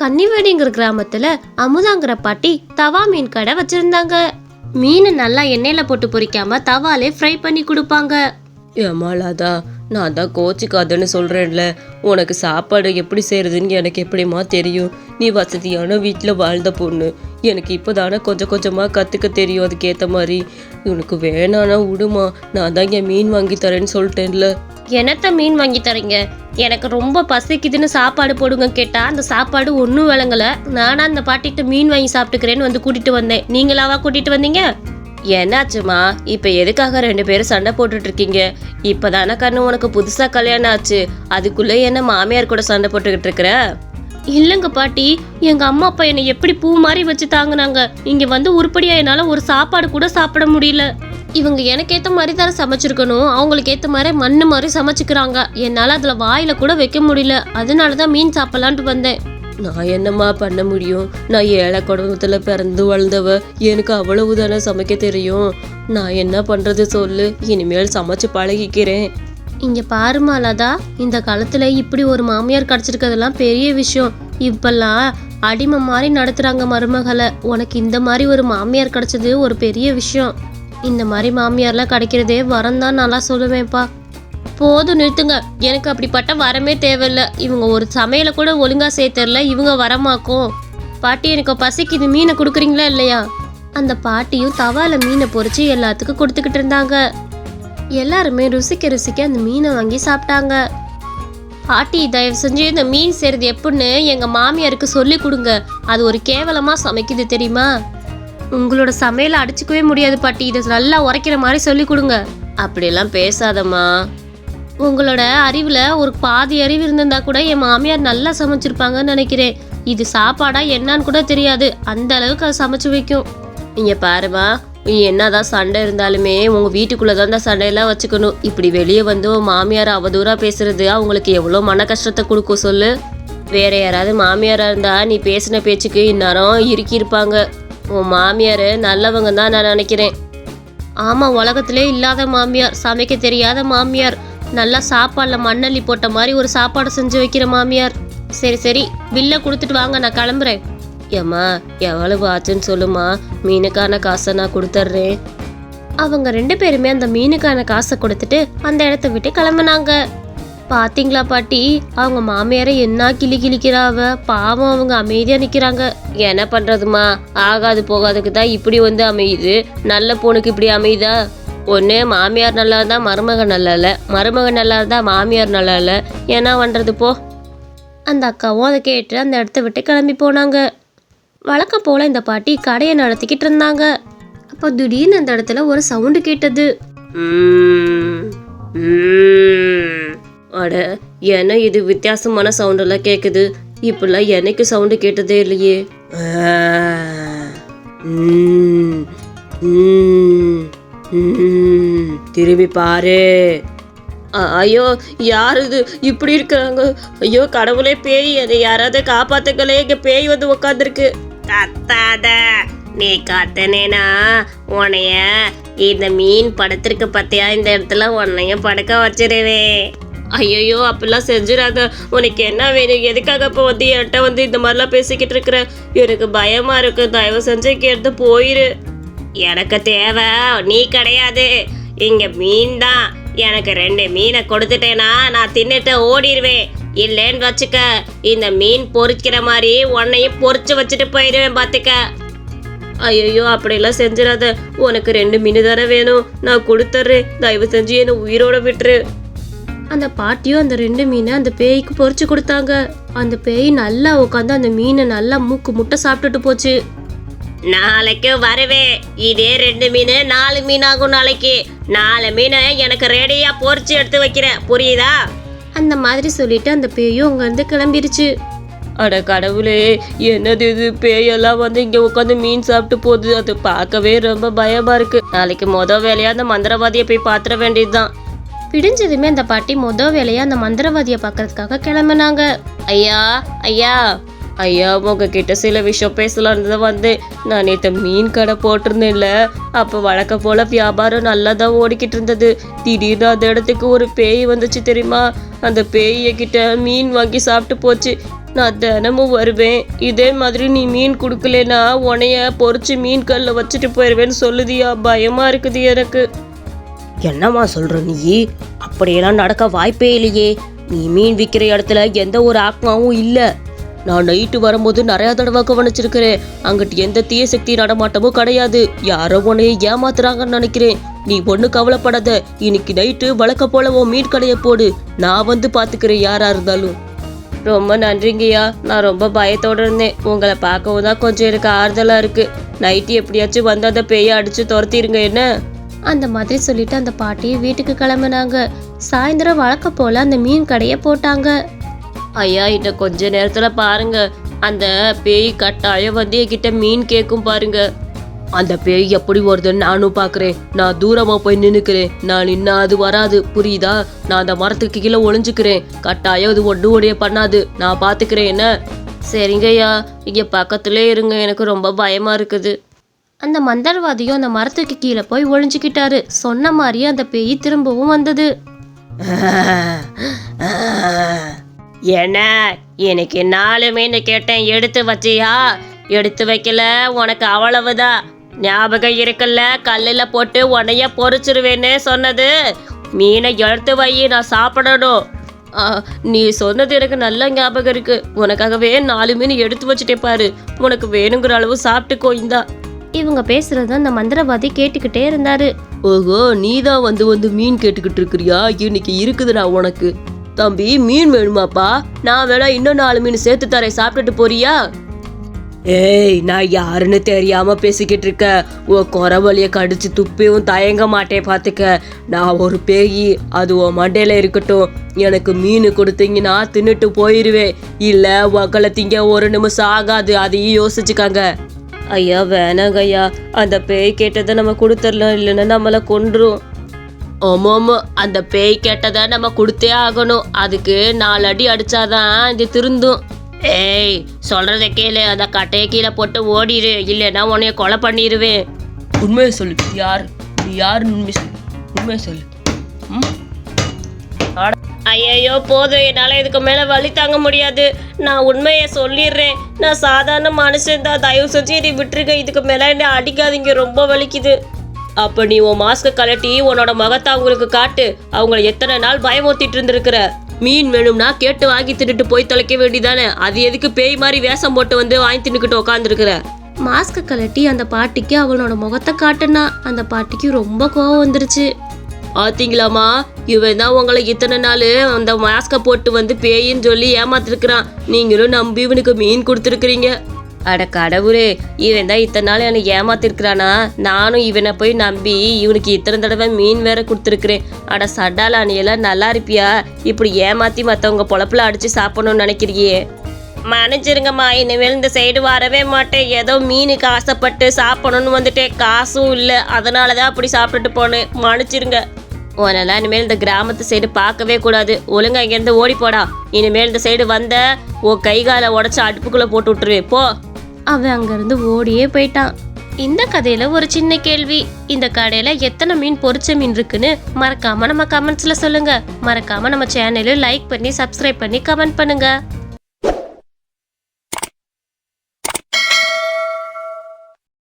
கன்னிவேடிங்கிற கிராமத்துல அமுதாங்கிற பாட்டி தவா மீன் கடை வச்சிருந்தாங்க. மீன் நல்லா எண்ணெயில போட்டு பொரிக்காம தவாலே ஃப்ரை பண்ணி கொடுப்பாங்க. ஏமாலாதா நான் தான் கோச்சிக்காதன்னு சொல்கிறேன்ல உனக்கு சாப்பாடு எப்படி செய்கிறதுன்னு எனக்கு எப்படிம்மா தெரியும்? நீ வசதியான வீட்டில் வாழ்ந்த பொண்ணு. எனக்கு இப்போ தானே கொஞ்சம் கொஞ்சமாக கற்றுக்க தெரியும் அதுக்கேற்ற மாதிரி. உனக்கு வேணானா விடுமா? நான் தான் என் மீன் வாங்கி தரேன்னு சொல்லிட்டேன்ல. என்னத்த மீன் வாங்கி தரீங்க? எனக்கு ரொம்ப பசிக்குதுன்னு சாப்பாடு போடுங்க கேட்டா அந்த சாப்பாடு ஒன்றும் விளங்கலை. நானா அந்த பாட்டிகிட்ட மீன் வாங்கி சாப்பிட்டுக்கிறேன்னு வந்து கூட்டிட்டு வந்தேன். நீங்களாவா கூட்டிட்டு வந்தீங்க? என்னாச்சுமா? இப்போ எதுக்காக ரெண்டு பேரும் சண்டை போட்டுட்டு இருக்கீங்க இப்போதானே கண்ணு உனக்கு புதுசாக கல்யாணம் ஆச்சு. அதுக்குள்ளே என்ன மாமியார் கூட சண்டை போட்டுக்கிட்டு இருக்கிற இல்லைங்க பாட்டி. எங்க அம்மா அப்பா என்னை எப்படி பூ மாதிரி வச்சு தாங்குனாங்க? இங்க வந்து உருப்படியா என்னால ஒரு சாப்பாடு கூட சாப்பிட முடியல. இவங்க எனக்கு ஏத்த மாதிரி தானே சமைச்சிருக்கணும். அவங்களுக்கு ஏத்த மாதிரி மண்ணு மாதிரி சமைச்சுக்கிறாங்க. என்னால அதுல வாயில கூட வைக்க முடியல. அதனால தான் மீன் சாப்பிடலான்ட்டு வந்தேன். நான் என்னம்மா பண்ண முடியும்? நான் ஏழை குடும்பத்தில் பிறந்து வளர்ந்தவ. எனக்கு அவ்வளவு தானே சமைக்க தெரியும். நான் என்ன பண்ணுறது சொல்லு. இனிமேல் சமைச்சு பழகிக்கிறேன். இங்கே பாருமா லதா இந்த காலத்தில் இப்படி ஒரு மாமியார் கிடைச்சிருக்கிறதெல்லாம் பெரிய விஷயம். இப்பெல்லாம் அடிமை மாதிரி நடத்துகிறாங்க மருமகளை. உனக்கு இந்த மாதிரி ஒரு மாமியார் கிடச்சது ஒரு பெரிய விஷயம். இந்த மாதிரி மாமியார்லாம் கிடைக்கிறதே வரம் தான் நல்லா சொல்லுவேன்ப்பா. போதும் நிறுத்துங்க. எனக்கு அப்படிப்பட்ட வரமே தேவையில்ல. இவங்க ஒரு சமையலை கூட ஒழுங்காக சேர்த்தரல இவங்க வரமாக்கும். பாட்டி எனக்கு பசிக்குது. மீனை கொடுக்குறீங்களா இல்லையா? அந்த பாட்டியும் தவால மீனை பொறிச்சு எல்லாத்துக்கும் கொடுத்துக்கிட்டு இருந்தாங்க. எல்லாருமே ருசிக்க ருசிக்க அந்த மீனை வாங்கி சாப்பிட்டாங்க. பாட்டி தயவு செஞ்சு இந்த மீன் செய்கிறது எப்படின்னு எங்கள் மாமியாருக்கு சொல்லி கொடுங்க. அது ஒரு கேவலமாக சமைக்குது தெரியுமா? உங்களோட சமையலை அடிச்சுக்கவே முடியாது பாட்டி. இதை நல்லா உரைக்கிற மாதிரி சொல்லி கொடுங்க. அப்படியெல்லாம் பேசாதம்மா. உங்களோட அறிவில் ஒரு பாதி அறிவு இருந்திருந்தா கூட என் மாமியார் நல்லா சமைச்சிருப்பாங்கன்னு நினைக்கிறேன். இது சாப்பாடா என்னன்னு கூட தெரியாது. அந்த அளவுக்கு அது சமைச்சு வைக்கும். இங்கே பாருமா நீ என்னதான் சண்டை இருந்தாலுமே உங்கள் வீட்டுக்குள்ளே தான் இந்த சண்டையெல்லாம் வச்சுக்கணும். இப்படி வெளியே வந்து உன் மாமியார் அவதூறாக பேசுறது அவங்களுக்கு எவ்வளோ மன கஷ்டத்தை கொடுக்கும் சொல்லு. வேற யாராவது மாமியாராக இருந்தா நீ பேசின பேச்சுக்கு இந்நேரம் இறுக்கியிருப்பாங்க. உன் மாமியார் நல்லவங்க தான் நான் நினைக்கிறேன். ஆமாம் உலகத்திலே இல்லாத மாமியார் சமைக்க தெரியாத மாமியார். நல்லா சாப்பாடில் மண்ணள்ளி போட்ட மாதிரி ஒரு சாப்பாடு செஞ்சு வைக்கிற மாமியார். சரி சரி பில்லை கொடுத்துட்டு வாங்க நான் கிளம்புறேன். ஏம்மா எவ்வளவு ஆச்சுன்னு சொல்லுமா மீனுக்கான காசை நான் கொடுத்துட்றேன் அவங்க ரெண்டு பேருமே அந்த மீனுக்கான காசை கொடுத்துட்டு அந்த இடத்த விட்டு கிளம்புனாங்க. பாத்தீங்களா பாட்டி அவங்க மாமியாரை என்ன கிளி கிளிக்கிறாவ பாவம் அவங்க அமைதியா நிக்கிறாங்க. என்ன பண்றதுமா ஆகாது போகாதுக்கு தான் இப்படி வந்து அமையுது நல்ல பொண்ணுக்கு இப்படி அமையுதா? ஒன்று மாமியார் நல்லா இருந்தால் மருமகன் நல்லா இல்லை மருமகன் நல்லா இருந்தால் மாமியார் நல்லா இல்லை என்ன பண்ணுறது போ. அந்த அக்காவும் அதை கேட்டு அந்த இடத்த விட்டு கிளம்பி போனாங்க. வழக்கம் போல் இந்த பாட்டி கடையை நடத்திக்கிட்டு இருந்தாங்க. அப்போ திடீர்னு அந்த இடத்துல ஒரு சவுண்டு கேட்டது. அட ஏன்னா இது வித்தியாசமான சவுண்டெல்லாம் கேட்குது இப்படிலாம் எனக்கு சவுண்டு கேட்டதே இல்லையே. ம், ம். திரும்பி பாரு ஐயோ யார் இது? இப்படி இருக்கிறாங்க ஐயோ கடவுளே பேய் அதை யாராவது காப்பாத்துக்களே இங்க பேய் வந்து உக்காந்துருக்கு. கத்தாத. நீ கத்தனேனா? உன்னைய இந்த மீன் படுத்திருக்க பத்தியா? இந்த இடத்துல உன்னைய படுக்க வச்சிருவேன் ஐயோ அப்படிலாம் செஞ்சிடாத. உனக்கு என்ன வேணும்? எதுக்காக இப்போ வந்து என்கிட்ட வந்து இந்த மாதிரிலாம் பேசிக்கிட்டு இருக்கிற? எனக்கு பயமா இருக்கு. தயவு செஞ்சு கேட்டு போயிரு. எனக்கு தேவை. நீ கிடையாது. இங்க மீன் தான். எனக்கு ரெண்டு மீனை கொடுத்துட்டேனா நான் தின்னுட்டு ஓடிடுவேன் இல்லைன்னு வச்சுக்க இந்த மீன் பொறிக்கிற மாதிரி உன்னையும் பொறிச்சு வச்சுட்டு போயிடுவேன் பார்த்துக்க ஐயோ அப்படிலாம் செஞ்சிடாத. உனக்கு ரெண்டு மீன் தானே வேணும். நான் கொடுத்துட்றேன். தயவு செஞ்சு என்னை உயிரோட விட்டுரு. அந்த பாட்டியும் அந்த ரெண்டு மீனை அந்த பேய்க்கு பொறிச்சு கொடுத்தாங்க. அந்த பேய் நல்லா உட்காந்து அந்த மீனை நல்லா மூக்கு முட்டை சாப்பிட்டுட்டு போச்சு. நாளைக்கு வருவேன். இதே ரெண்டு மீன் நாலு மீன் ஆகும் நாளைக்கு நாலு மீனை எனக்கு ரெடியா பொரிச்சு எடுத்து வைக்கிறேன். புரியுதா? அந்த மாதிரி சொல்லிட்டு அந்த பேயும் அங்கேருந்து கிளம்பிருச்சு. அட கடவுளே என்னது இது? பேயெல்லாம் வந்து இங்க உட்காந்து மீன் சாப்பிட்டு போகுது. அது பார்க்கவே ரொம்ப பயமா இருக்கு. நாளைக்கு முத வேலையா அந்த மந்திரவாதியை போய் பாத்திர வேண்டியதுதான். பிடிஞ்சதுமே அந்த பாட்டி முத வேலையா அந்த மந்திரவாதியை பார்க்கறதுக்காக கிளம்புனாங்க. ஐயா ஐயா. ஐயா உங்ககிட்ட சில விஷயம் பேசலான்னு தான் வந்தேன் நான் நேற்று மீன் கடை போட்டிருந்தேன்ல. அப்போ வழக்க போல வியாபாரம் நல்லா தான் ஓடிக்கிட்டு இருந்தது திடீர்னு அந்த இடத்துக்கு ஒரு பேய் வந்துச்சு தெரியுமா? அந்த பேய் மீன் வாங்கி சாப்பிட்டு போச்சு. நான் தினமும் வருவேன். இதே மாதிரி நீ மீன் கொடுக்கலனா உனைய பொறிச்சு மீன் கல்ல வச்சுட்டு போயிடுவேன்னு சொல்லுதியா? பயமா இருக்குது எனக்கு. என்னம்மா சொல்ற நீ? அப்படியெல்லாம் நடக்க வாய்ப்பே இல்லையே. நீ மீன் விற்கிற இடத்துல எந்த ஒரு ஆத்மாவும் இல்லை. நான் நைட்டு வரும்போது நிறையா தடவை கவனிச்சிருக்கிறேன். அங்கிட்டு எந்த தீய சக்தி நடமாட்டமும் கிடையாது. யாரோ உன்னைய ஏமாத்துறாங்கன்னு நினைக்கிறேன். நீ ஒண்ணு கவலைப்படாத. இன்னைக்கு நைட்டு வழக்க போல உன் மீன் கடையை போடு. நான் வந்து பாத்துக்கிறேன் யாரா இருந்தாலும். ரொம்ப நன்றிங்கய்யா நான் ரொம்ப பயத்தோட இருந்தேன். உங்களை பார்க்கவும் தான் கொஞ்சம் எனக்கு ஆறுதலாக இருக்கு. நைட்டு எப்படியாச்சும் வந்து அந்த பேயை அடிச்சு துரத்திடுங்க என்ன? அந்த மாதிரி சொல்லிட்டு அந்த பாட்டி வீட்டுக்கு கிளம்புனாங்க. சாயந்தரம் வழக்க போல அந்த மீன் கடையை போட்டாங்க. ஐயா இன்னும் கொஞ்ச நேரத்துல பாருங்க. அந்த பேய் கட்டாயம் வந்து என்கிட்ட மீன் கேட்கும் பாருங்க. அந்த பேய் எப்படி வருதுன்னு நானும் பாக்குறேன். நான் தூரமா போய் நின்னுக்கிறேன். நான் இன்னும் அது வராது. புரியுதா? நான் அந்த மரத்துக்கு கீழே ஒளிஞ்சுக்கிறேன். கட்டாயம் அது ஒன்று உடைய பண்ணாது. நான் பாத்துக்கிறேன் என்ன? சரிங்கய்யா இங்க பக்கத்திலே இருங்க. எனக்கு ரொம்ப பயமா இருக்குது. அந்த மந்திரவாதியும் அந்த மரத்துக்கு கீழே போய் ஒழிஞ்சுக்கிட்டாரு சொன்ன மாதிரியே அந்த பேய் திரும்பவும் வந்தது. என்ன? எனக்கு நாலு மீன் கேட்டேன் எடுத்து வச்சியா? எடுத்து வைக்கல உனக்கு அவ்வளவுதான் ஞாபகம் இருக்குல்ல கல்லில் போட்டு உன்னைய பொறிச்சிருவேன்னு சொன்னது. மீனை எடுத்து வை நான் சாப்பிடணும். ஆ, நீ சொன்னது எனக்கு நல்ல ஞாபகம் இருக்கு. உனக்காகவே நாலு மீன் எடுத்து வச்சுட்டே பாரு. உனக்கு வேணுங்கிற அளவு சாப்பிட்டுக்கோ இந்தா. இவங்க பேசுறது அந்த மந்திரவாதி கேட்டுக்கிட்டே இருந்தாரு. ஓஹோ நீ தான் வந்து வந்து மீன் கேட்டுக்கிட்டு இருக்கிறியா? இன்னைக்கு இருக்குதுடா உனக்கு. தம்பி மீன் வேணுமாப்பா? நான் வேணா இன்னும் நாலு மீன் சேர்த்து தரேன். சாப்பிட்டுட்டு போறியா? ஏய் நான் யாருன்னு தெரியாம பேசிக்கிட்டு இருக்க. உன் குறவழிய கடிச்சு துப்பியும் தயங்க மாட்டேன் பாத்துக்க. நான் ஒரு பேயி அது உன் மண்டையில இருக்கட்டும். எனக்கு மீன் கொடுத்தீங்கன்னா தின்னுட்டு போயிருவேன். இல்ல உங்களை திங்க ஒரு நிமிஷம் ஆகாது. அதையும் யோசிச்சுக்காங்க. ஐயா வேணாங்க ஐயா அந்த பேய் கேட்டதை நம்ம கொடுத்துடலாம். இல்லைன்னா நம்மளை கொன்றும். ஆமா அந்த பேய் கேட்டதை நம்ம கொடுத்தே ஆகணும். அதுக்கு நாலு அடி அடிச்சாதான் இது திருந்தும். ஏய் சொல்றத கேளு. அந்த கட்டையை கீழே போட்டு ஓடிடு இல்லைன்னா உன்னைய கொலை பண்ணிடுவேன் உண்மையை சொல்லு. யார்? யார் உண்மை சொல்லு. உண்மையை சொல்லு. ஐயோ போதும். என்னால் இதுக்கு மேலே வழி தாங்க முடியாது. நான் உண்மையை சொல்லிடுறேன். நான் சாதாரண மனுஷன் தான். தயவு செஞ்சு இதை விட்டுருக்க இதுக்கு மேலே என்ன அடிக்காதீங்க. ரொம்ப வலிக்குது. அப்போ நீ உன் மாஸ்க்கை கலட்டி உன்னோட முகத்தை அவங்களுக்கு காட்டு. அவங்கள எத்தனை நாள் பயமுறுத்திட்டு இருந்திருக்கிற? மீன் வேணும்னா கேட்டு வாங்கி தின்னுட்டு போய் தொலைக்க வேண்டியதானே? அது எதுக்கு பேய் மாதிரி வேஷம் போட்டு வந்து வாங்கி தின்னுக்கிட்டு உட்காந்துருக்குற மாஸ்க் கழட்டி அந்த பாட்டிக்கு அவளோட முகத்தை காட்டுனா அந்த பாட்டிக்கு ரொம்ப கோவம் வந்துருச்சு. ஆத்தீங்களாமா இவன் தான் உங்களை இத்தனை நாள் அந்த மாஸ்கை போட்டு வந்து பேயின்னு சொல்லி ஏமாத்திருக்கிறான். நீங்களும் நம்பி இவனுக்கு மீன் கொடுத்துருக்குறீங்க. அட கடவுளே இவன் தான் இத்தனை நாள் என்னை ஏமாத்திருக்கிறானா? நானும் இவனை போய் நம்பி இவனுக்கு இத்தனை தடவை மீன் வேற கொடுத்துருக்குறேன். அட சட்டாலா அணியெல்லாம் நல்லா இருப்பியா? இப்படி ஏமாத்தி மற்றவங்க பொழப்புல அடிச்சு சாப்பிடணும்னு நினைக்கிறியே. மன்னிச்சிருங்கம்மா இனிமேல் இந்த சைடு வரவே மாட்டேன். ஏதோ மீனுக்கு ஆசைப்பட்டு சாப்பிடணும்னு வந்துட்டே காசும் இல்லை. அதனால தான் அப்படி சாப்பிட்டுட்டு போனேன். மன்னிச்சிருங்க. உன்னெல்லாம் இனிமேல் இந்த கிராமத்து சைடு பார்க்கவே கூடாது. ஒழுங்கா இங்கேருந்து ஓடி போடா. இனிமேல் இந்த சைடு வந்த உன் கை காலை உடச்சி அடுப்புக்குள்ளே போட்டு விட்டுருவேன் போ. அவன் அங்கிருந்து ஓடியே போயிட்டான். இந்த கதையில ஒரு சின்ன கேள்வி. இந்த கடையில எத்தனை மீன் பொரிச்ச மீன் இருக்குன்னு மறக்காம நம்ம கமெண்ட்ஸ்ல சொல்லுங்க. மறக்காம நம்ம சேனலை லைக் பண்ணி சப்ஸ்கிரைப் பண்ணி கமெண்ட் பண்ணுங்க.